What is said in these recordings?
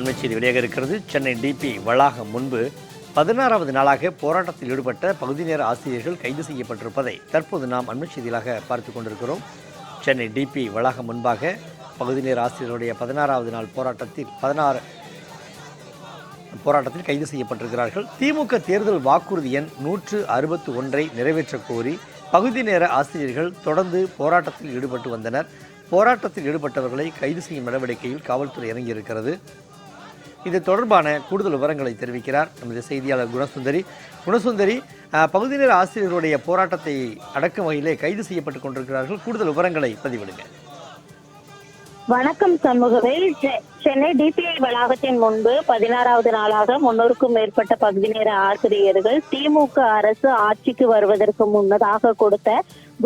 அண்மை செய்தி வெளியாக இருக்கிறது. சென்னை டிபி வளாகம் முன்பு பதினாறாவது நாளாக போராட்டத்தில் ஈடுபட்ட பகுதி நேர ஆசிரியர்கள் கைது செய்யப்பட்டிருப்பதை தற்போது நாம் அண்மை செய்திகளாக பார்த்து கொண்டிருக்கிறோம். சென்னை டிபி வளாகம் முன்பாக பகுதி நேர ஆசிரியர்களுடைய பதினாறாவது நாள் போராட்டத்தில் பதினாறு போராட்டத்தில் கைது செய்யப்பட்டிருக்கிறார்கள். திமுக தேர்தல் வாக்குறுதி எண் நூற்று அறுபத்து ஒன்றை நிறைவேற்றக் கோரி பகுதி நேர ஆசிரியர்கள் தொடர்ந்து போராட்டத்தில் ஈடுபட்டு வந்தனர். போராட்டத்தில் ஈடுபட்டவர்களை கைது செய்யும் நடவடிக்கையில் காவல்துறை இறங்கியிருக்கிறது. இது தொடர்பான கூடுதல் விவரங்களை தெரிவிக்கிறார் நமது செய்தியாளர் குணசுந்தரி. குணசுந்தரி பகுதி நேர ஆசிரியர்களுடைய போராட்டத்தை அடக்கும் வகையிலே கைது செய்யப்பட்டு கொண்டிருக்கிறார்கள். கூடுதல் விவரங்களை பதிவிடுங்க. வணக்கம் சண்முகவேல் சென்னை டிபிஐ வளாகத்தின் முன்பு பதினாறாவது நாளாக முன்னூறுக்கும் மேற்பட்ட பகுதி நேர ஆசிரியர்கள் திமுக அரசு ஆட்சிக்கு வருவதற்கு முன்னதாக கொடுத்த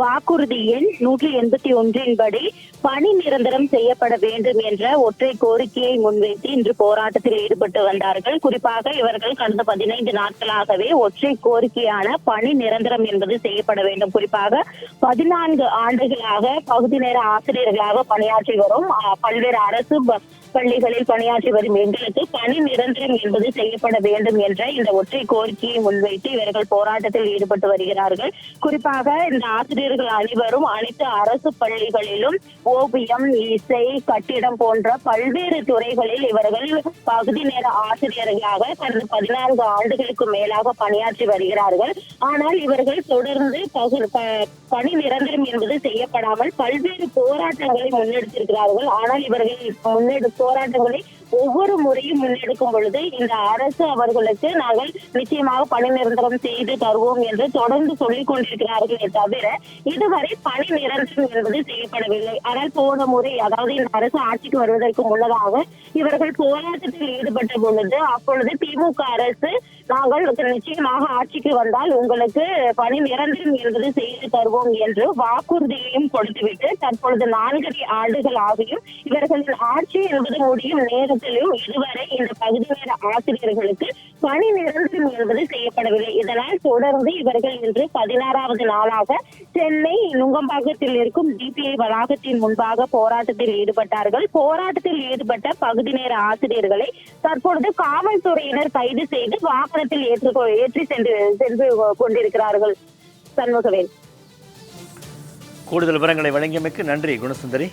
வாக்குறுதி எண் நூற்றி எண்பத்தி ஒன்றின் படி பணி நிரந்தரம் செய்யப்பட வேண்டும் என்ற ஒற்றை கோரிக்கையை முன்வைத்து இன்று போராட்டத்தில் ஈடுபட்டு வந்தார்கள். குறிப்பாக இவர்கள் கடந்த பதினைந்து நாட்களாகவே ஒற்றை கோரிக்கையான பணி நிரந்தரம் என்பது செய்யப்பட வேண்டும். குறிப்பாக பதினான்கு ஆண்டுகளாக பகுதி நேர ஆசிரியர்களாக பணியாற்றி வரும் பல்வேறு அரசு பள்ளிகளில் பணியாற்றி வரும் எங்களுக்கு பணி நிரந்தரம் என்பது செய்யப்பட வேண்டும் என்ற இந்த ஒற்றை கோரிக்கையை முன்வைத்து இவர்கள் போராட்டத்தில் ஈடுபட்டு வருகிறார்கள். குறிப்பாக இந்த ஆசிரியர்கள் அனைவரும் அனைத்து அரசு பள்ளிகளிலும் ஓவியம் இசை கட்டிடம் போன்ற பல்வேறு துறைகளில் இவர்கள் பகுதி நேர ஆசிரியர்களாக கடந்த பதினான்கு ஆண்டுகளுக்கு மேலாக பணியாற்றி வருகிறார்கள். ஆனால் இவர்கள் தொடர்ந்து பகு- பணி நிரந்தரம் என்பது செய்யப்படாமல் பல்வேறு போராட்டங்களை முன்னெடுத்திருக்கிறார்கள். ஆனால் இவர்கள் முன்னெடு போராட்டங்களை ஒவ்வொரு முறையும் முன்னெடுக்கும் பொழுது இந்த அரசு அவர்களுக்கு நாங்கள் நிச்சயமாக பணி நிரந்தரம் செய்து தருவோம் என்று தொடர்ந்து சொல்லிக் கொண்டிருக்கிறார்களே தவிர இதுவரை பணி நிரந்தரம் என்பது செய்யப்படவில்லை. ஆனால் போன முறை அதாவது இந்த அரசு ஆட்சிக்கு வருவதற்கு முன்னதாக இவர்கள் போராட்டத்தில் ஈடுபட்ட பொழுது அப்பொழுது திமுக அரசு நாங்கள் நிச்சயமாக ஆட்சிக்கு வந்தால் உங்களுக்கு பணி நிரந்தரம் என்பது செய்து தருவோம் என்று வாக்குறுதியையும் கொடுத்துவிட்டு தற்பொழுது நான்கரை ஆண்டுகள் ஆகியும் இவர்களின் ஆட்சி என்பது முடியும் நேரத்திலும் இதுவரை இந்த பகுதி நேர ஆசிரியர்களுக்கு பணி நிரந்தரம் என்பது செய்யப்படவில்லை. இதனால் தொடர்ந்து இவர்கள் இன்று பதினாறாவது நாளாக சென்னை நுங்கம்பாக்கத்தில் இருக்கும் டிபிஐ வளாகத்தின் முன்பாக போராட்டத்தில் ஈடுபட்டார்கள். போராட்டத்தில் ஈடுபட்ட பகுதி நேர ஆசிரியர்களை தற்பொழுது காவல்துறையினர் கைது செய்து வாகனத்தில் ஏற்று ஏற்றி சென்று சென்று கொண்டிருக்கிறார்கள். சண்முகவேல். கூடுதல் விவரங்களை வழங்கியமைக்கு நன்றி குணசுந்தரி.